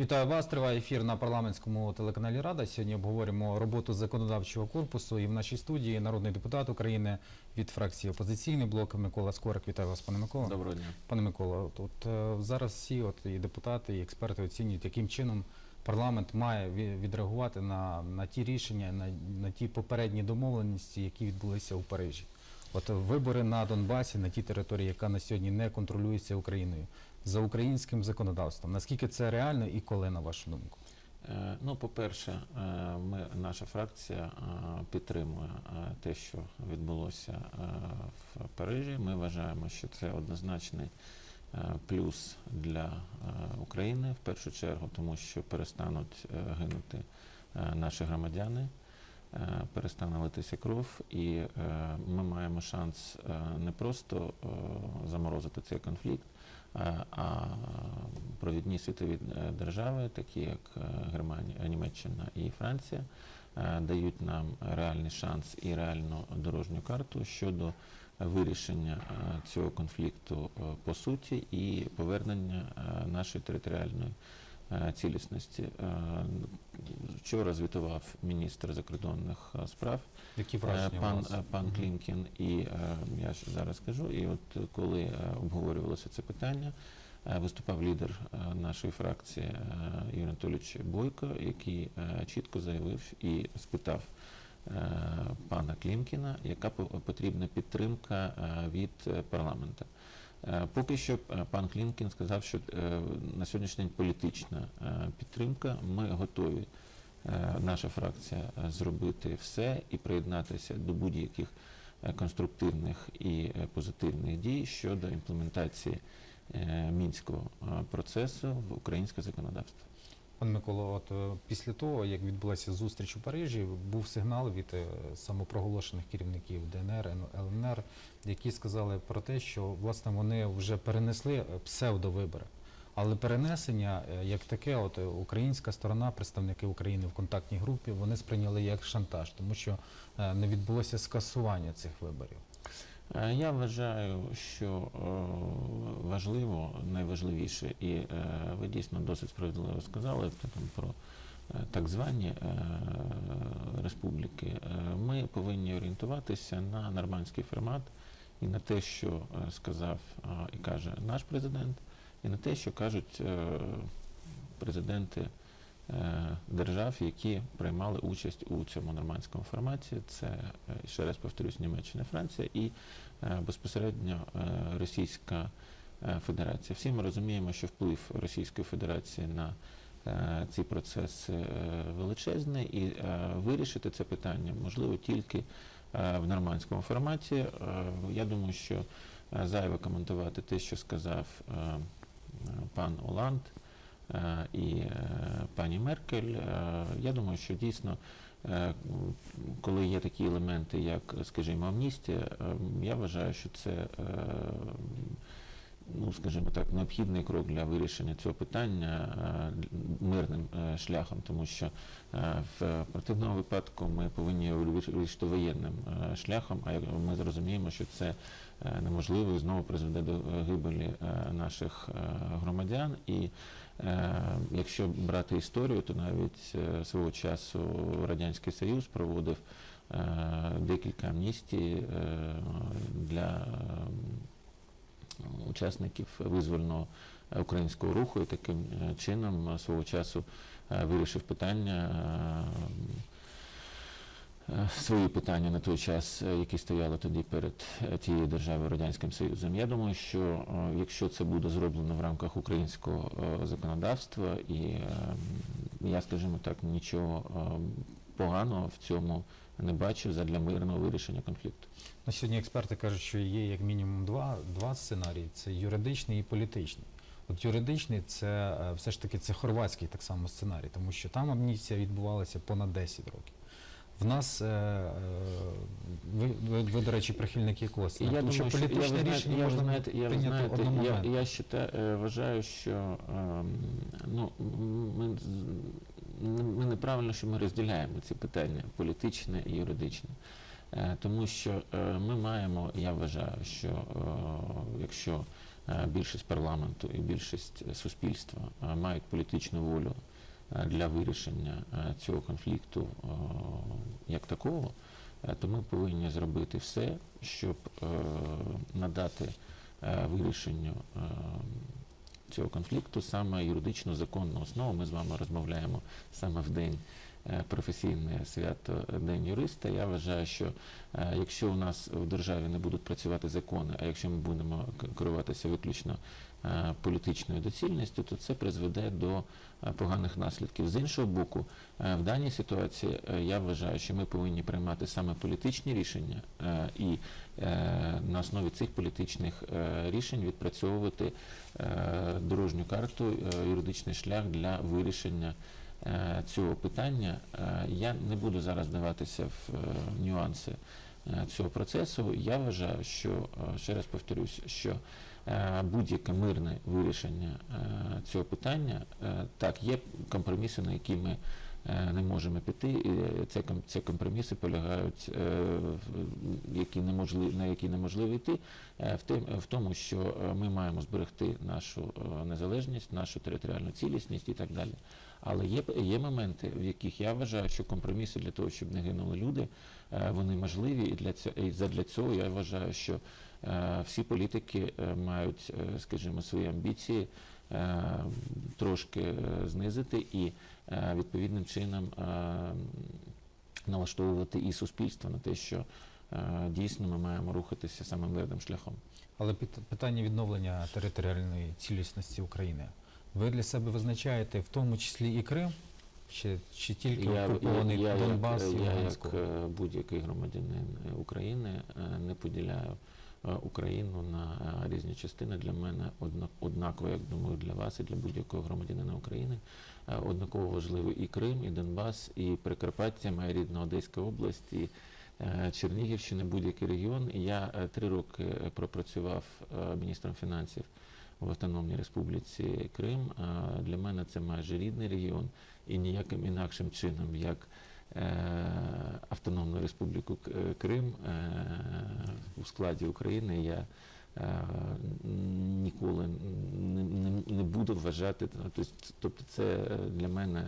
Вітаю вас. Триває ефір на парламентському телеканалі Рада. Сьогодні обговоримо роботу законодавчого корпусу. І в нашій студії народний депутат України від фракції опозиційний блок Микола Скорик. Вітаю вас, пане Микола. Доброго дня. Пане Микола, от, е, зараз всі, от і депутати, і експерти оцінюють, яким чином парламент має ві- відреагувати на, на ті рішення, на, на ті попередні домовленості, які відбулися у Парижі. От вибори на Донбасі, на тій території, яка на сьогодні не контролюється Україною, за українським законодавством. Наскільки це реально і коли, на вашу думку? Е, Ну, по-перше, е, ми, наша фракція е, підтримує те, що відбулося в Парижі. Ми вважаємо, що це однозначний плюс для України в першу чергу, тому що перестануть гинути наші громадяни. Перестане литися кров, і ми маємо шанс не просто заморозити цей конфлікт, а провідні світові е, держави, такі як е, Германія, Німеччина і Франція, е, дають нам реальний шанс і реальну дорожню карту щодо вирішення е, цього конфлікту е, по суті і повернення е, нашої територіальної е, цілісності. Е, Вчора звітував міністр закордонних е, справ Які Е, враження Пан, е, пан Клімкін, і е, я зараз скажу, і от е, коли е, обговорювалося це питання, е, виступав лідер е, нашої фракції е, Юрій Анатолійович Бойко, який е, чітко заявив і спитав е, пана Клімкіна, яка по- потрібна підтримка е, від е, парламенту. Е, Поки що е, пан Клінкін сказав, що е, на сьогоднішній день політична підтримка. Ми готові, наша фракція, зробити все і приєднатися до будь-яких конструктивних і позитивних дій щодо імплементації мінського процесу в українське законодавство. Пане Микола, от е, після того, як відбулася зустріч у Парижі, був сигнал від е, самопроголошених керівників ДНР, ЛНР, які сказали про те, що власне вони вже перенесли е, псевдовибори. Але перенесення як таке, от українська сторона, представники України в контактній групі, вони сприйняли як шантаж, тому що не відбулося скасування цих виборів. Е, Я вважаю, що е, важливо, найважливіше, і е, ви дійсно досить справедливо сказали про так звані республіки. Ми повинні орієнтуватися на нормандський формат і на те, що сказав і каже наш президент, і на те, що кажуть президенти держав, які приймали участь у цьому нормандському форматі. Це е, ще раз повторюсь, Німеччина, Франція і е, безпосередньо е, Російська е, Федерація. Всі ми розуміємо, що вплив Російської Федерації на е, ці процеси е, величезний, і е, вирішити це питання можливо тільки е, в нормандському форматі. Е, Я думаю, що е, зайве коментувати те, що сказав е, е, пан Оланд е, і е, пані Меркель. Е, Я думаю, що дійсно, е, коли є такі елементи, як, скажімо, амністія, е, я вважаю, що це. е, Ну, скажімо так, необхідний крок для вирішення цього питання е, мирним е, шляхом, тому що е, в противному випадку ми повинні вирішити воєнним е, шляхом, а ми зрозуміємо, що це е, неможливо і знову призведе до е, гибелі е, наших е, громадян. І е, якщо брати історію, то навіть е, свого часу Радянський Союз проводив е, декілька амністій е, для е, учасників визвольного е, українського руху і таким е, чином е, свого часу е, вирішив питання. Свої питання на той час, е, які стояли тоді перед е, тією державою Радянським Союзом. Я думаю, що е, якщо це буде зроблено в рамках українського законодавства, і я, скажімо так, нічого поганого в цьому не бачу задля мирного вирішення конфлікту. На сьогодні експерти кажуть, що є як мінімум два, два сценарії: це юридичний і політичний. От юридичний це все ж таки це хорватський так само сценарій, тому що там амністія відбувалася понад 10 років. В нас е, е, ви, ви, ви, до речі, прихильники якого? Я Тому думаю, що політичне я, рішення я, можна знаєте, я, прийняти одномоментно. я, я считаю, е, вважаю, що ем, ну, ми, ми неправильно, що ми розділяємо ці питання політичне і юридичне. Тому що ми маємо, я вважаю, що якщо більшість парламенту і більшість суспільства мають політичну волю для вирішення е, цього конфлікту е, як такого, е, то ми повинні зробити все, щоб е, надати е, вирішенню е, цього конфлікту саме юридично законну основу. Ми з вами розмовляємо саме в день е, професійне свято е, День юриста. Я вважаю, що е, якщо у нас в державі не будуть працювати закони, а якщо ми будемо керуватися виключно е, політичною доцільністю, то це призведе до е, поганих наслідків. З іншого боку, е, в даній ситуації е, я вважаю, що ми повинні приймати саме політичні рішення е, і е, на основі цих політичних е, рішень відпрацьовувати е, дорожню карту, е, юридичний шлях для вирішення е, цього питання. Е, Я не буду зараз вдаватися в е, нюанси е, цього процесу. Я вважаю, що е, ще раз повторюсь, що е, будь-яке мирне вирішення е, цього питання е, так, є компроміси, на які ми е, не можемо піти, і е, ці компроміси полягають, е, які неможливі, на які неможливо йти, е, в, тому, що е, ми маємо зберегти нашу е, незалежність, нашу територіальну цілісність і так далі. Але є, є моменти, в яких я вважаю, що компроміси для того, щоб не гинули люди, е, вони можливі, і для цього, і задля цього я вважаю, що е, всі політики е, мають, е, скажімо, свої амбіції е, трошки е, знизити і е, відповідним чином е, налаштовувати і суспільство на те, що е, дійсно ми маємо рухатися самим мирним шляхом. Але пит- питання відновлення територіальної цілісності України. Ви для себе визначаєте в тому числі і Крим, чи, чи тільки окупований я, Донбас як, і я як е, будь-який громадянин е, України е, не поділяю е, Україну на е, різні частини. Для мене одна- однаково, як думаю, для вас і для будь-якого громадянина України. Е, Однаково важливий і Крим, і Донбас, і Прикарпаття, моя рідна Одеська область, і е, Чернігівщина, будь-який регіон. Я е, три роки е, пропрацював е, міністром фінансів в Автономній Республіці Крим. Е, Для мене це майже рідний регіон і ніяким інакшим чином, як е, Автономну Республіку е, Крим е, у складі України я е, ніколи не, буду вважати. Тобто, це е, для мене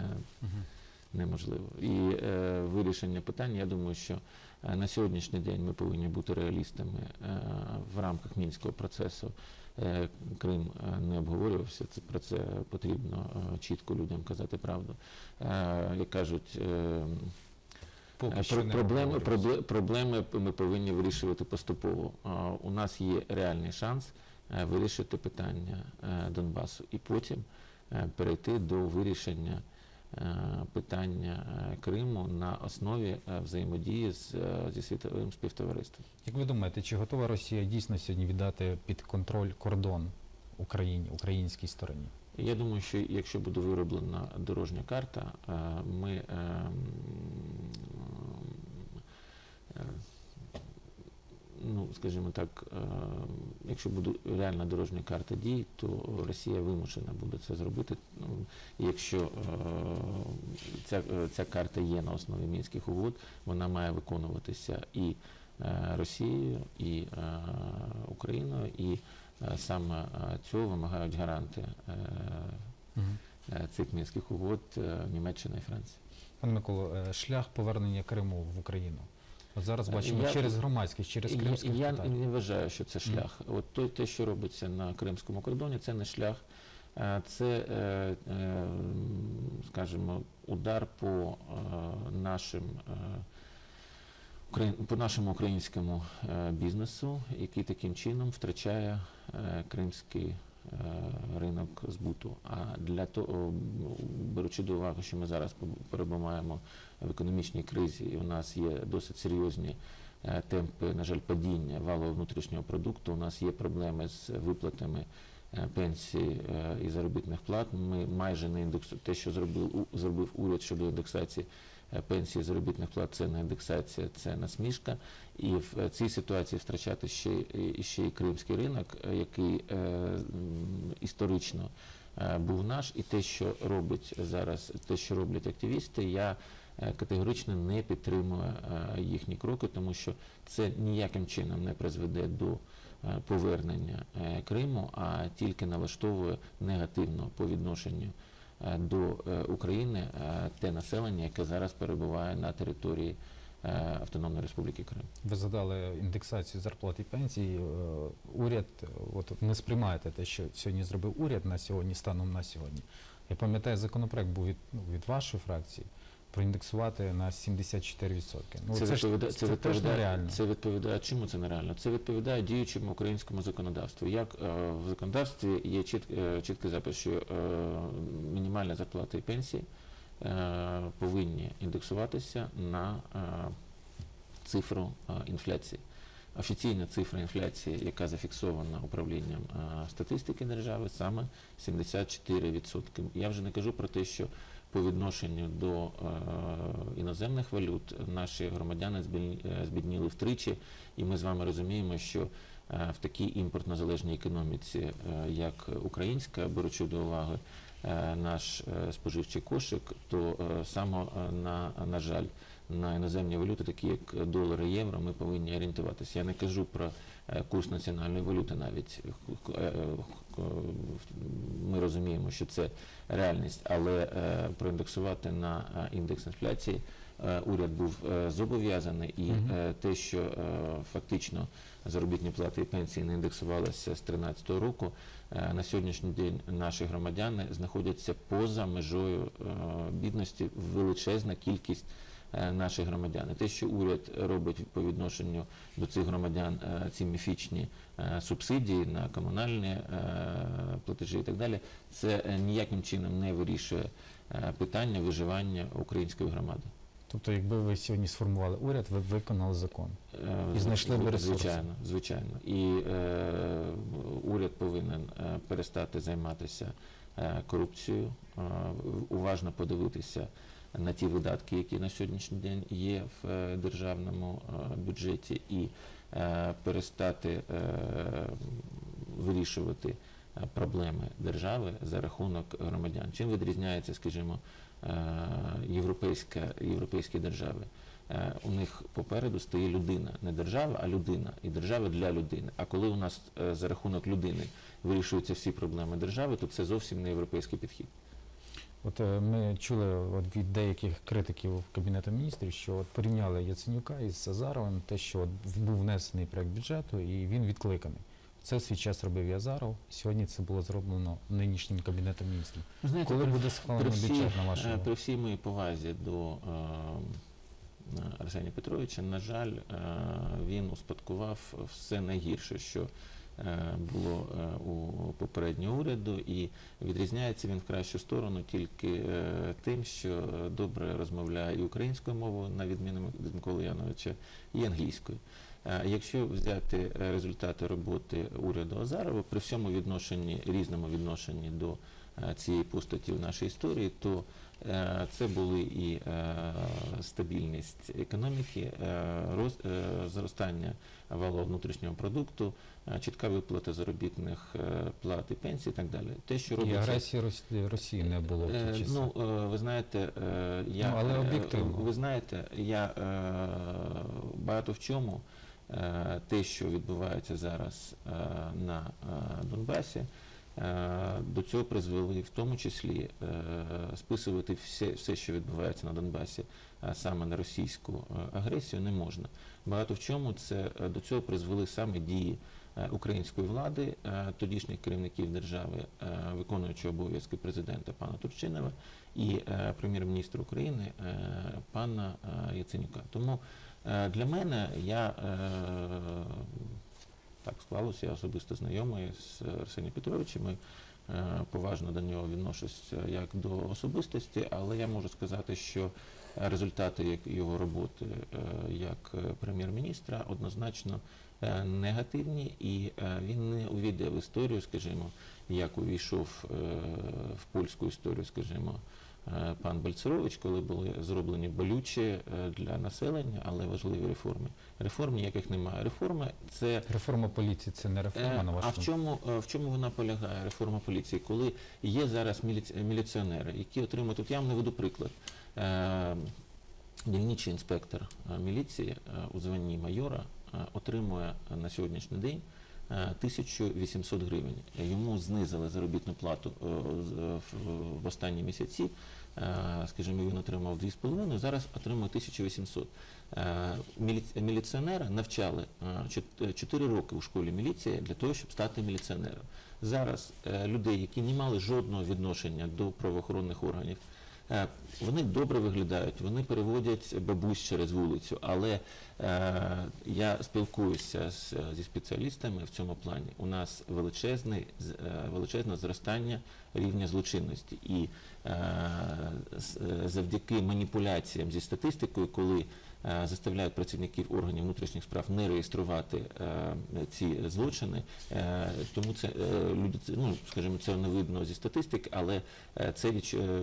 неможливо. І е, вирішення питання, я думаю, що е, на сьогоднішній день ми повинні бути реалістами е, в рамках мінського процесу. Е, Крим е, не обговорювався. Це про це потрібно е, чітко людям казати правду. Е, Як кажуть, е, Поки Е, що проблеми, проблеми ми повинні вирішувати поступово. У нас є реальний шанс е, вирішити питання е, Донбасу і потім е, перейти до вирішення е, питання е, Криму на основі е, взаємодії з, е, зі світовим співтовариством. Як ви думаєте, чи готова Росія дійсно сьогодні віддати під контроль кордон Україні, українській стороні? Я думаю, що якщо буде вироблена дорожня карта, е, ми ем, е, ну, скажімо так, е, якщо буде реальна дорожня карта дій, то Росія вимушена буде це зробити. Ну, якщо е, ця, е, ця карта є на основі мінських угод, вона має виконуватися і Росією, і Україною, і саме цього вимагають гаранти цих мінських угод Німеччина і Франція. Пане Миколо, шлях повернення Криму в Україну. От зараз бачимо я- через громадськість, через Я- кримських я татар. не вважаю, що це шлях. От то, те, що робиться на кримському кордоні, це не шлях. Е, Це, е, е, скажімо, удар по нашим. по нашому українському бізнесу, який таким чином втрачає кримський ринок збуту. А для того, беручи до уваги, що ми зараз перебуваємо в економічній кризі, і у нас є досить серйозні е, темпи, на жаль, падіння валового внутрішнього продукту, у нас є проблеми з виплатами е, пенсій е, і заробітних плат. Ми майже не індексу те, що зробив зробив уряд щодо індексації е, пенсії заробітних плат, це не індексація, це насмішка. І в е, цій ситуації втрачати ще, ще й кримський ринок, е, який е, історично е, був наш, і те, що робить зараз, те, що роблять активісти, я е, категорично не підтримує е, їхні кроки, тому що це ніяким чином не призведе до е, повернення е, Криму, а тільки налаштовує негативно по відношенню е, до е, України е, те населення, яке зараз перебуває на території е, Автономної Республіки Крим. Ви задали індексацію зарплат і пенсій. Е, Уряд, е, от не сприймаєте те, що сьогодні зробив уряд на сьогодні, станом на сьогодні. Я пам'ятаю, законопроект був від, ну, від вашої фракції проіндексувати на 74%. Ну, це, це, відповідає, це, це, відповідає, нереально. це відповідає. Чому це нереально? Це відповідає діючому українському законодавству. Як е, в законодавстві є чіт, е, чіткий запис, що е, мінімальна зарплата і пенсії е, повинні індексуватися на е, цифру е, інфляції. Офіційна цифра інфляції, яка зафіксована управлінням е, статистики держави, саме 74%. Я вже не кажу про те, що по відношенню до е, іноземних валют наші громадяни е, збідніли втричі, і ми з вами розуміємо, що е, в такій імпортно-залежній економіці, як українська, беручи до уваги наш споживчий кошик, то саме на, на жаль, на іноземні валюти, такі як долар і євро, ми повинні орієнтуватися. Я не кажу про курс національної валюти навіть. Е, е, Ми розуміємо, що це реальність, але е, проіндексувати на е, індекс інфляції е, уряд був е, зобов'язаний, і е, те, що е, фактично заробітні плати і пенсії не індексувалися з 2013 року, е, на сьогоднішній день наші громадяни знаходяться поза межою е, бідності величезна кількість е, наших громадян. І те, що уряд робить по відношенню до цих громадян е, ці міфічні е, субсидії на комунальні платежі і так далі, це ніяким чином не вирішує питання виживання української громади. Тобто, якби ви сьогодні сформували уряд, ви б виконали закон. І знайшли б ресурси. Звичайно, звичайно. І е, уряд повинен перестати займатися корупцією, уважно подивитися на ті видатки, які на сьогоднішній день є в е, державному е, бюджеті, і е, перестати вирішувати проблеми держави за рахунок громадян. Чим відрізняється, скажімо, європейська, європейські держави? У них попереду стає людина, не держава, а людина, і держава для людини. А коли у нас за рахунок людини вирішуються всі проблеми держави, то це зовсім не європейський підхід. От е, ми чули от від деяких критиків Кабінету міністрів, що от порівняли Яценюка із Сазаровим, те, що от був внесений проект бюджету і він відкликаний. Це в свій час робив Язаров. Сьогодні це було зроблено нинішнім кабінетом міністрів. Знаєте, Коли при- буде при схвалений бюджет на е, вашому? при всій моїй повазі до е, е, Арсенія Петровича, на жаль, е, він успадкував все найгірше, що е, було е, у попереднього уряду, і відрізняється він в кращу сторону тільки е, тим, що добре розмовляє і українською мовою, на відміну від Миколи Яновича, і англійською. Е, Якщо взяти е, результати роботи уряду Азарова при всьому відношенні, різному відношенні до е, цієї постаті в нашій історії, то е, це були і е, стабільність економіки, е, е, зростання валового внутрішнього продукту, е, чітка виплата заробітних е, плат і пенсій і так далі. Те, що І робиться агресії Росії не було в Е, ті часи. Ну, е, ви знаєте, е, я, Ну, але е, об'єктивно. ви знаєте, я е, багато в чому е, те, що відбувається зараз е, на е, Донбасі, е, до цього призвели в тому числі е, списувати все, все, що відбувається на Донбасі, саме на російську е, агресію, не можна. Багато в чому це е, до цього призвели саме дії е, української влади, е, тодішніх керівників держави, е, виконуючого обов'язки президента пана Турчинова і е, прем'єр-міністра України е, пана е, Яценюка. Тому е, для мене я е, так склалося, я особисто знайомий з Арсенієм Петровичем. і, е, Поважно до нього відношусь е, як до особистості, але я можу сказати, що результати його роботи е, як прем'єр-міністра однозначно негативні, і він не увійде в історію, скажімо, як увійшов в польську історію, скажімо, пан Бальцерович, коли були зроблені болючі е, для населення, але важливі реформи. Реформ ніяких немає. Реформи це Реформа поліції це не реформа, Е, на А в чому, е, в чому вона полягає, реформа поліції? Коли є зараз міліці- міліціонери, які отримують, от я вам наведу приклад. Е, дільничий інспектор е, міліції е, у званні майора е, отримує е, на сьогоднішній день е, 1800 гривень. Йому знизили заробітну плату е, е, в останні місяці. Е, Скажімо, він отримав 2,5, зараз отримує 1800. Е, Міліціонера навчали 4 роки у школі міліції для того, щоб стати міліціонером. Зараз е, людей, які не мали жодного відношення до правоохоронних органів, Е, Вони добре виглядають, вони переводять бабусь через вулицю, але е, я спілкуюся з, зі спеціалістами в цьому плані. У нас величезне, е, величезне зростання рівня злочинності. І е, е, завдяки маніпуляціям зі статистикою, коли е, заставляють працівників органів внутрішніх справ не реєструвати е, ці злочини, е, тому це е, люди, ну скажімо, це не видно зі статистики, але е, це е,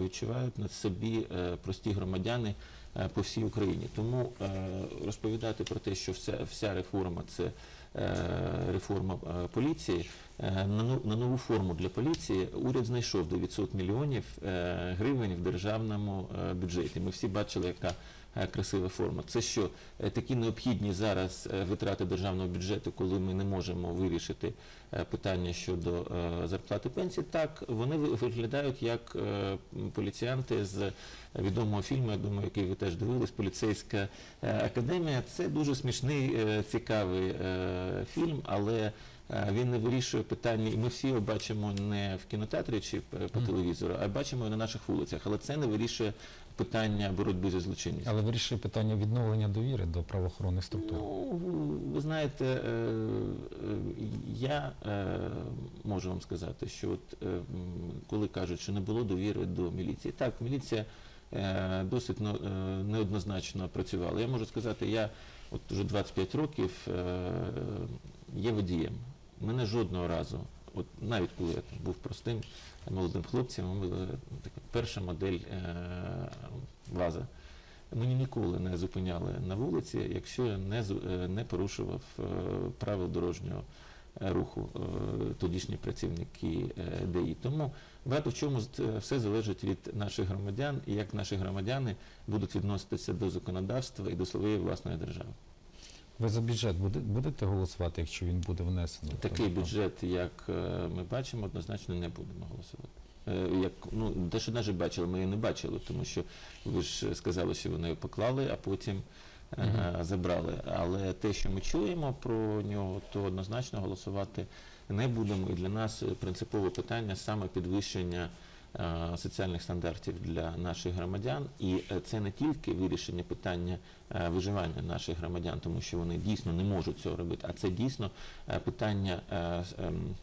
відчувають на собі е, прості громадяни е, по всій Україні. Тому е, розповідати про те, що вся, вся реформа це е, реформа е, поліції. е, На ну- на нову форму для поліції уряд знайшов 900 мільйонів е, гривень в державному е, бюджеті. Ми всі бачили, яка е, красива форма. Це що е, такі необхідні зараз е, витрати державного бюджету, коли ми не можемо вирішити е, питання щодо е, зарплати пенсій. Так вони виглядають як е, поліціянти з відомого фільму, я думаю, який ви теж дивились, поліцейська е, академія. Це дуже смішний, е, цікавий е, фільм, але е, він не вирішує питання, і ми всі його бачимо не в кінотеатрі чи по телевізору, а бачимо його на наших вулицях. Але це не вирішує питання боротьби зі злочинністю. Але вирішує питання відновлення довіри до правоохоронних структур. Ну, ви знаєте, е, е, я е, можу вам сказати, що от, коли кажуть, що не було довіри до міліції, так, міліція досить неоднозначно працювала. Я можу сказати, я от вже 25 років є водієм. Мене жодного разу, от навіть коли я був простим молодим хлопцем, ми така перша модель е, ВАЗа. Мені ніколи не зупиняли на вулиці, якщо я не, е, не порушував е, правил дорожнього е, руху е, тодішні працівники е, ДАІ. Тому багато в чому е, все залежить від наших громадян і як наші громадяни будуть відноситися до законодавства і до своєї власної держави. Ви за бюджет будете голосувати, якщо він буде внесений? Такий бюджет, як е, ми бачимо, однозначно не будемо голосувати. Е, Як, ну, те, що навіть бачили, ми її не бачили, тому що ви ж сказали, що вони її поклали, а потім е, Мгм. забрали. Але те, що ми чуємо про нього, то однозначно голосувати не будемо. І для нас принципове питання саме підвищення соціальних стандартів для наших громадян. І е, це не тільки вирішення питання е, виживання наших громадян, тому що вони дійсно не можуть цього робити, а це дійсно е, питання. е, ем,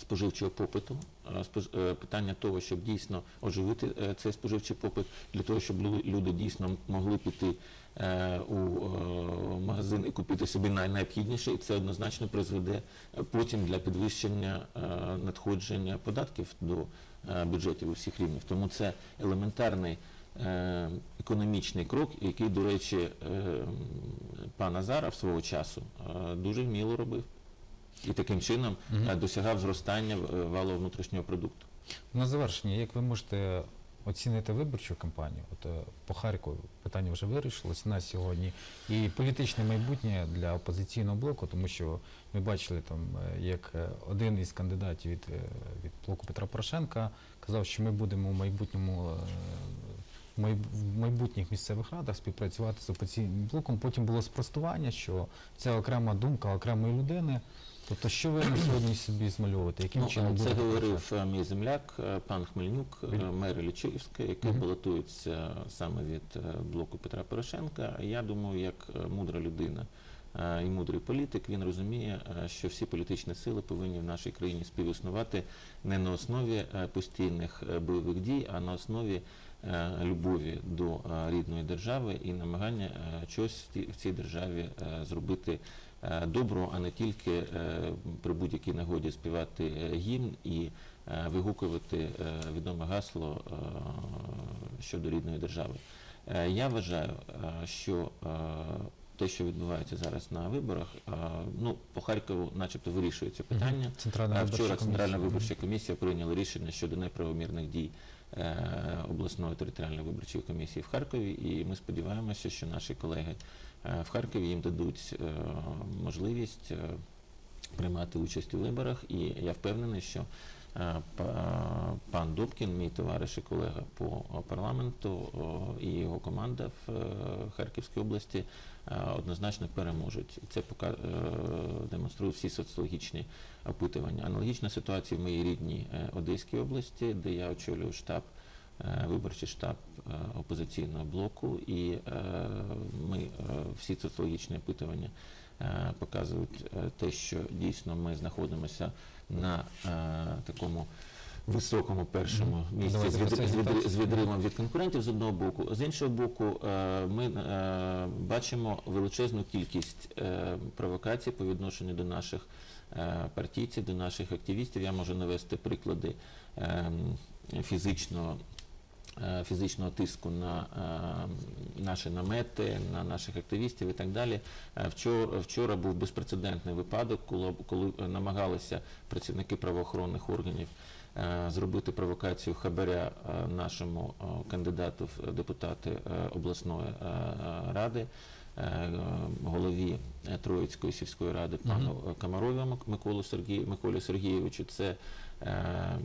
Споживчого попиту, е, е, питання того, щоб дійсно оживити е, цей споживчий попит, для того, щоб люди дійсно могли піти е, у е, магазин і купити собі найнеобхідніше, і це однозначно призведе е, потім для підвищення е, надходження податків до е, бюджетів усіх рівнів. Тому це елементарний е, економічний крок, який, до речі, е, пан Азаров свого часу е, дуже вміло робив. І таким чином е, досягав зростання е, валового внутрішнього продукту. На завершення, як ви можете оцінити виборчу кампанію? От е, по Харкову питання вже вирішилось на сьогодні. І політичне майбутнє для опозиційного блоку, тому що ми бачили там, е, як е, один із кандидатів від, від блоку Петра Порошенка казав, що ми будемо в майбутньому. в майбутніх місцевих радах співпрацювати з опозиційним блоком. Потім було спростування, що це окрема думка окремої людини. Тобто, що ви на сьогодні собі змальовуєте? Яким Ну, чином е, це говорив е, мій земляк, е, пан Хмельнюк, е, мер Лічівська, який Мгм. балотується саме від блоку Петра Порошенка. Я думаю, як мудра людина і мудрий політик, він розуміє, що всі політичні сили повинні в нашій країні співіснувати не на основі постійних бойових дій, а на основі любові до рідної держави і намагання щось в цій державі зробити е, доброго, а не тільки е, при будь-якій нагоді співати е, гімн і вигукувати відоме гасло щодо рідної держави. Я вважаю, що те, що відбувається зараз на виборах, ну по Харкову, начебто, вирішується питання. Центральна Вчора Центральна виборча комісія прийняла рішення щодо неправомірних дій обласної територіальної виборчої комісії в Харкові. І ми сподіваємося, що наші колеги е, в Харкові їм дадуть е, можливість е, приймати участь у виборах. І я впевнений, що е, пан Добкін, мій товариш і колега по парламенту і його команда в е, Харківській області е, однозначно переможуть. Це е, демонструють всі соціологічні опитування. Аналогічна ситуація в моїй рідній е, Одеській області, де я очолюю штаб. е, Виборчий штаб е, опозиційного блоку, і е, ми е, всі соціологічні опитування е, показують е, те, що дійсно ми знаходимося на е, такому високому першому місці Давайте з, від, з, від, з відривом від конкурентів з одного боку. З іншого боку, е, ми е, бачимо величезну кількість е, провокацій по відношенню до наших партійців, до наших активістів. Я можу навести приклади е, фізичного. Фізичного тиску на наші намети, на наших активістів і так далі. Вчора, вчора був безпрецедентний випадок, коли, коли намагалися працівники правоохоронних органів зробити провокацію хабаря е, нашому е, кандидату в депутати е, обласної е, ради, е, голові е, Троїцької сільської ради пану е, Комарові Мик- Миколу Сергію, Миколі Сергійовичу. Це е,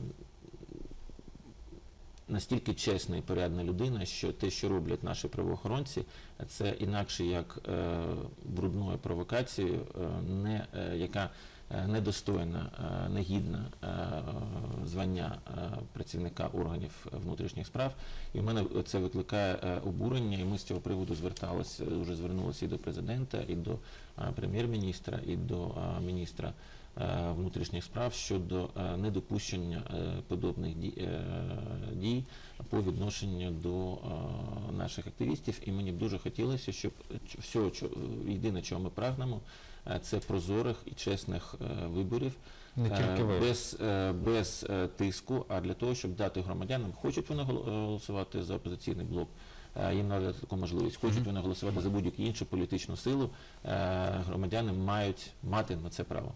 настільки чесна і порядна людина, що те, що роблять наші правоохоронці, це інакше як е, брудною провокацією, е, не, е, яка е, недостойна, е, негідна е, звання е, працівника органів внутрішніх справ. І в мене це викликає е, обурення, і ми з цього приводу зверталися, вже звернулися і до президента, і до е, прем'єр-міністра, і до е, міністра е, внутрішніх справ щодо е, недопущення е, подобних дій, е, по відношенню до е, наших активістів. І мені б дуже хотілося, щоб чо- єдине, чого ми прагнемо, е, це прозорих і чесних е, виборів. Е, без, е, без е, тиску, а для того, щоб дати громадянам, хочуть вони гол- е, голосувати за опозиційний блок, е, їм надати таку можливість. Хочуть вони голосувати за будь-яку іншу політичну силу, е, громадяни мають мати на це право.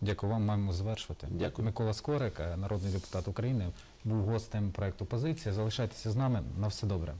Дякую вам, маємо завершувати. Дякую. Микола Скорик, е, народний депутат України, був гостем проекту Позиція. Залишайтеся з нами. На все добре.